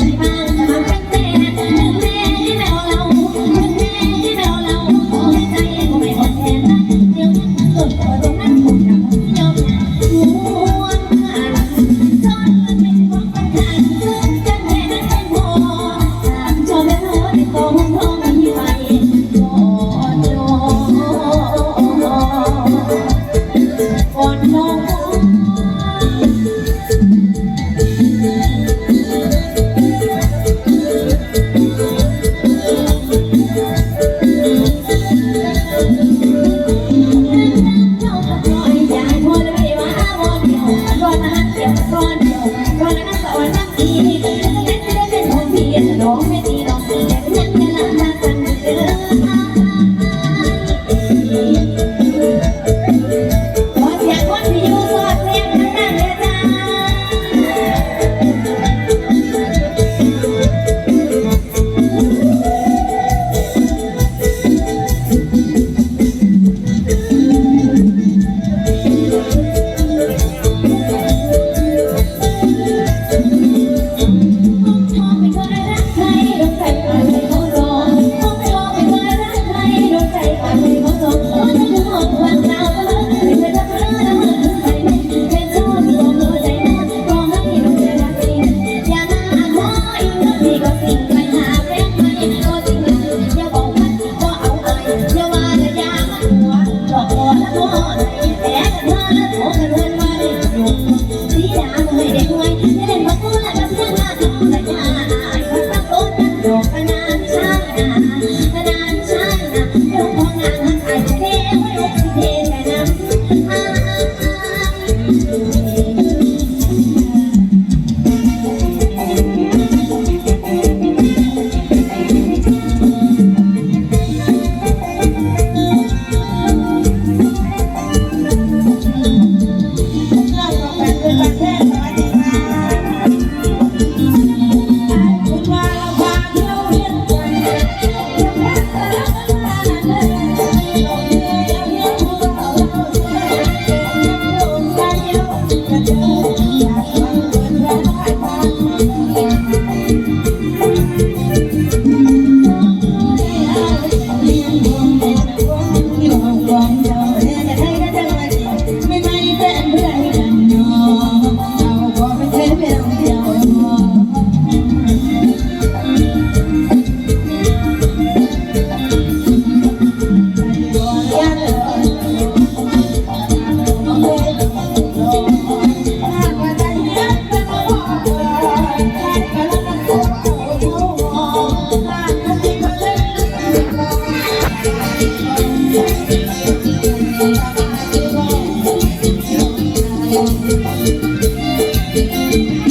น้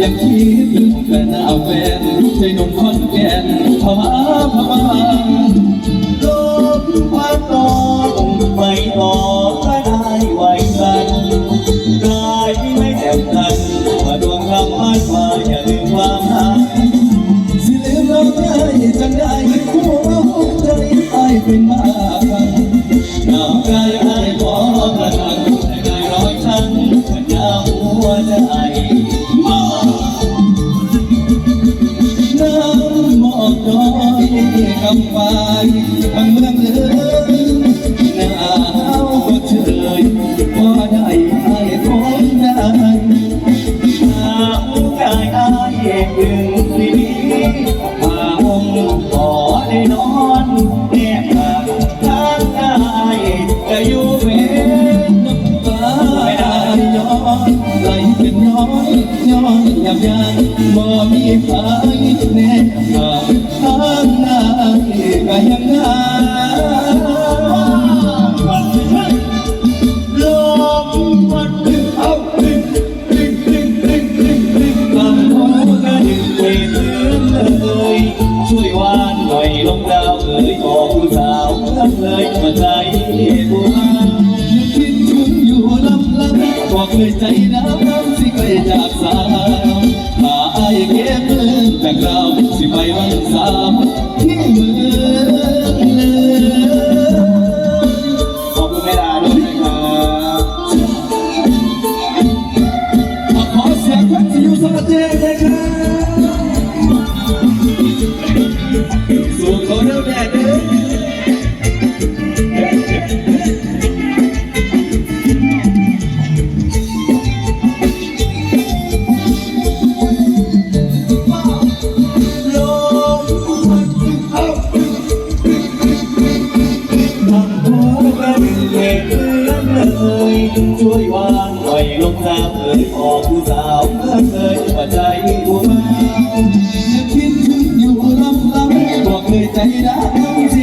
ยังคิดถึงแฟนเอาแฟนใจหนุ่มคอนแก่นพมาพมาลมพัดตองไม่ต่อำไปทางเมื อยลงดาวเอ๋ยบอกผู้สาวรักเลยมาใจบัวคิดถึงอยู่ลำลำบอกเลยใจน้ำน้ำสิไปจากสาวมาไอ้เก็บเงินแต่เราสิไปวันสามที่ เลยช่วยวางปล่อยลงสามเอ่ยออกผู้สาวเพื่อเคยว่าใจบัวมายังคิดถึงอยู่ลำลำบอกเคยใจดำ